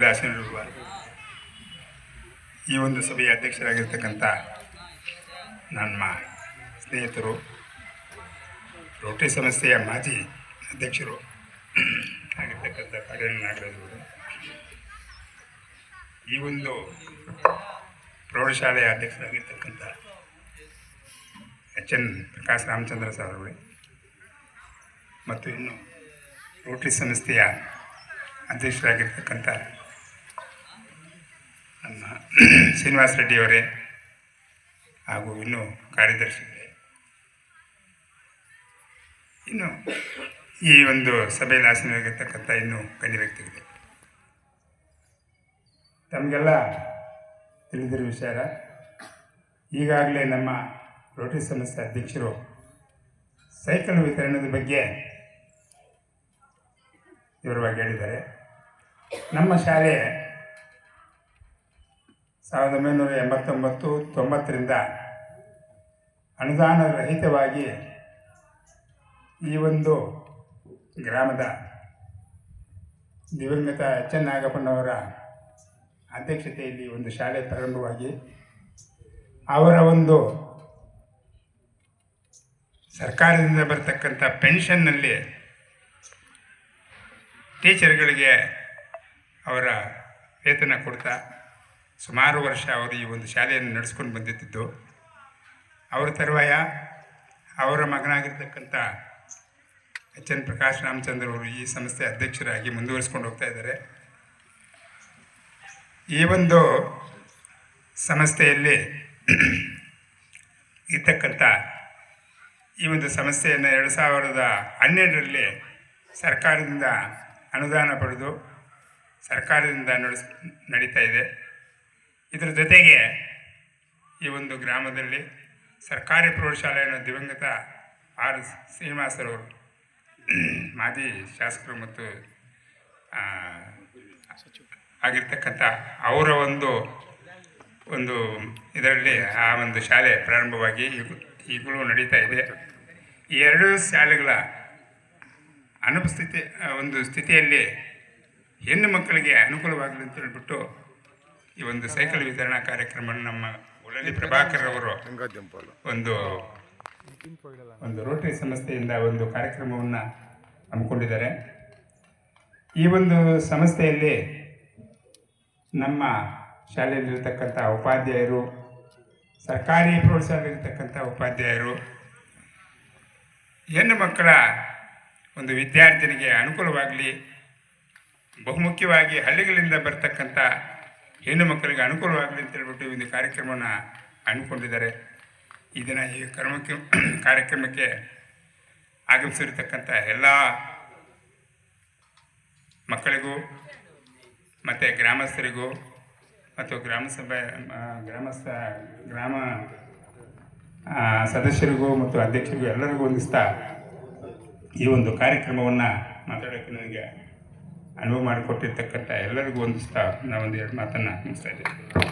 ದಾಸನಿರುವ ಈ ಒಂದು ಸಭೆಯ ಅಧ್ಯಕ್ಷರಾಗಿರ್ತಕ್ಕಂಥ ನಮ್ಮ ಸ್ನೇಹಿತರು, ರೋಟರಿ ಸಂಸ್ಥೆಯ ಮಾಜಿ ಅಧ್ಯಕ್ಷರು ಆಗಿರ್ತಕ್ಕಂಥ ನಾಗರಾಜವರು ಈ ಒಂದು ಪ್ರೌಢಶಾಲೆಯ ಅಧ್ಯಕ್ಷರಾಗಿರ್ತಕ್ಕಂಥ H N Prakash Ramachandra sir ಅವರು ಮತ್ತು ಇನ್ನು ರೋಟರಿ ಸಂಸ್ಥೆಯ ಅಧ್ಯಕ್ಷರಾಗಿರ್ತಕ್ಕಂಥ ಶ್ರೀನಿವಾಸ ರೆಡ್ಡಿಯವರೇ ಹಾಗೂ ಇನ್ನು ಕಾರ್ಯದರ್ಶಿಗಳೇ ಇನ್ನು ಈ ಒಂದು ಸಭೆಯಲ್ಲಿ ಆಸನವಾಗಿರ್ತಕ್ಕಂಥ ಇನ್ನು ಗಣ್ಯ ವ್ಯಕ್ತಿಗಳು ತಮಗೆಲ್ಲ ತಿಳಿದಿರೋ ವಿಚಾರ, ಈಗಾಗಲೇ ನಮ್ಮ ರೋಟರಿ ಸಂಸ್ಥೆ ಅಧ್ಯಕ್ಷರು ಸೈಕಲ್ ವಿತರಣದ ಬಗ್ಗೆ ವಿವರವಾಗಿ ಹೇಳಿದ್ದಾರೆ. ನಮ್ಮ ಶಾಲೆ ಸಾವಿರದ ಒಂಬೈನೂರ ಎಂಬತ್ತೊಂಬತ್ತು, ತೊಂಬತ್ತರಿಂದ ಅನುದಾನ ರಹಿತವಾಗಿ ಈ ಒಂದು ಗ್ರಾಮದ ದಿವಂಗತ ಎಚ್ ಎನ್ ನಾಗಪ್ಪನವರ ಅಧ್ಯಕ್ಷತೆಯಲ್ಲಿ ಒಂದು ಶಾಲೆ ಪ್ರಾರಂಭವಾಗಿ ಅವರ ಒಂದು ಸರ್ಕಾರದಿಂದ ಬರ್ತಕ್ಕಂಥ ಪೆನ್ಷನ್ನಲ್ಲಿ ಟೀಚರ್ಗಳಿಗೆ ಅವರ ವೇತನ ಕೊಡ್ತಾ ಸುಮಾರು ವರ್ಷ ಅವರು ಈ ಒಂದು ಶಾಲೆಯನ್ನು ನಡೆಸ್ಕೊಂಡು ಬಂದಿದ್ದು ಅವರ ತರುವಾಯ ಅವರ ಮಗನಾಗಿರ್ತಕ್ಕಂಥ ಎಚ್ ಎನ್ ಪ್ರಕಾಶ್ ರಾಮಚಂದ್ರ ಅವರು ಈ ಸಂಸ್ಥೆ ಅಧ್ಯಕ್ಷರಾಗಿ ಮುಂದುವರಿಸ್ಕೊಂಡು ಹೋಗ್ತಾ ಇದ್ದಾರೆ. ಈ ಒಂದು ಸಂಸ್ಥೆಯಲ್ಲಿ ಇರ್ತಕ್ಕಂಥ ಈ ಒಂದು ಸಂಸ್ಥೆಯನ್ನು ಎರಡು ಸಾವಿರದ ಹನ್ನೆರಡರಲ್ಲಿ ಸರ್ಕಾರದಿಂದ ಅನುದಾನ ಪಡೆದು ಸರ್ಕಾರದಿಂದ ನಡೆಸ್, ನಡೀತಾ ಇದೆ. ಇದರ ಜೊತೆಗೆ ಈ ಒಂದು ಗ್ರಾಮದಲ್ಲಿ ಸರ್ಕಾರಿ ಪ್ರೌಢಶಾಲೆಯನ್ನು ದಿವಂಗತ ಆರ್ ಶ್ರೀನಿವಾಸರವರು ಮಾಜಿ ಶಾಸಕರು ಮತ್ತು ಆಗಿರ್ತಕ್ಕಂಥ ಅವರ ಒಂದು ಒಂದು ಇದರಲ್ಲಿ ಆ ಒಂದು ಶಾಲೆ ಪ್ರಾರಂಭವಾಗಿ ಈಗ- ಈಗಲೂ ನಡೀತಾ ಇದೆ. ಈ ಎರಡೂ ಶಾಲೆಗಳ ಅನುಪಸ್ಥಿತಿ ಒಂದು ಸ್ಥಿತಿಯಲ್ಲಿ ಹೆಣ್ಣು ಮಕ್ಕಳಿಗೆ ಅನುಕೂಲವಾಗಲಿ ಅಂತ ಹೇಳ್ಬಿಟ್ಟು ಈ ಒಂದು ಸೈಕಲ್ ವಿತರಣಾ ಕಾರ್ಯಕ್ರಮ ನಮ್ಮ ಉಳಲಿ ಪ್ರಭಾಕರ್ ಅವರು ಒಂದು ಒಂದು ರೋಟರಿ ಸಂಸ್ಥೆಯಿಂದ ಒಂದು ಕಾರ್ಯಕ್ರಮವನ್ನು ಹಮ್ಮಿಕೊಂಡಿದ್ದಾರೆ. ಈ ಒಂದು ಸಂಸ್ಥೆಯಲ್ಲಿ ನಮ್ಮ ಶಾಲೆಯಲ್ಲಿರ್ತಕ್ಕಂಥ ಉಪಾಧ್ಯಾಯರು ಸರ್ಕಾರಿ ಪ್ರೌಢಶಾಲೆಯಲ್ಲಿರ್ತಕ್ಕಂಥ ಉಪಾಧ್ಯಾಯರು ಹೆಣ್ಣು ಮಕ್ಕಳ ಒಂದು ವಿದ್ಯಾರ್ಥಿನಿಗೆ ಅನುಕೂಲವಾಗಲಿ ಬಹುಮುಖ್ಯವಾಗಿ ಹಳ್ಳಿಗಳಿಂದ ಬರ್ತಕ್ಕಂಥ ಹೆಣ್ಣು ಮಕ್ಕಳಿಗೆ ಅನುಕೂಲವಾಗಲಿ ಅಂತ ಹೇಳ್ಬಿಟ್ಟು ಒಂದು ಕಾರ್ಯಕ್ರಮವನ್ನು ಹಮ್ಮಿಕೊಂಡಿದ್ದಾರೆ. ಇದನ್ನು ದಿನ ಈ ಕ್ರಮಕ್ಕೆ, ಕಾರ್ಯಕ್ರಮಕ್ಕೆ ಆಗಮಿಸಿರ್ತಕ್ಕಂಥ ಎಲ್ಲ ಮಕ್ಕಳಿಗೂ, ಮತ್ತು ಗ್ರಾಮಸ್ಥರಿಗೂ, ಮತ್ತು ಗ್ರಾಮ ಸಭೆ ಗ್ರಾಮಸ್ಥ, ಗ್ರಾಮ ಸದಸ್ಯರಿಗೂ ಮತ್ತು ಅಧ್ಯಕ್ಷರಿಗೂ ಎಲ್ಲರಿಗೂ ಹೊಂದಿಸ್ತಾ ಈ ಒಂದು ಕಾರ್ಯಕ್ರಮವನ್ನು ಮಾತಾಡೋಕ್ಕೆ ನನಗೆ ಅನುವು ಮಾಡಿಕೊಟ್ಟಿರ್ತಕ್ಕಂಥ ಎಲ್ಲರಿಗೂ ಒಂದಿಷ್ಟ ನಾವೊಂದು ಎರಡು ಮಾತನ್ನು ಮುಗಿಸ್ತಾ ಇದ್ದೀವಿ.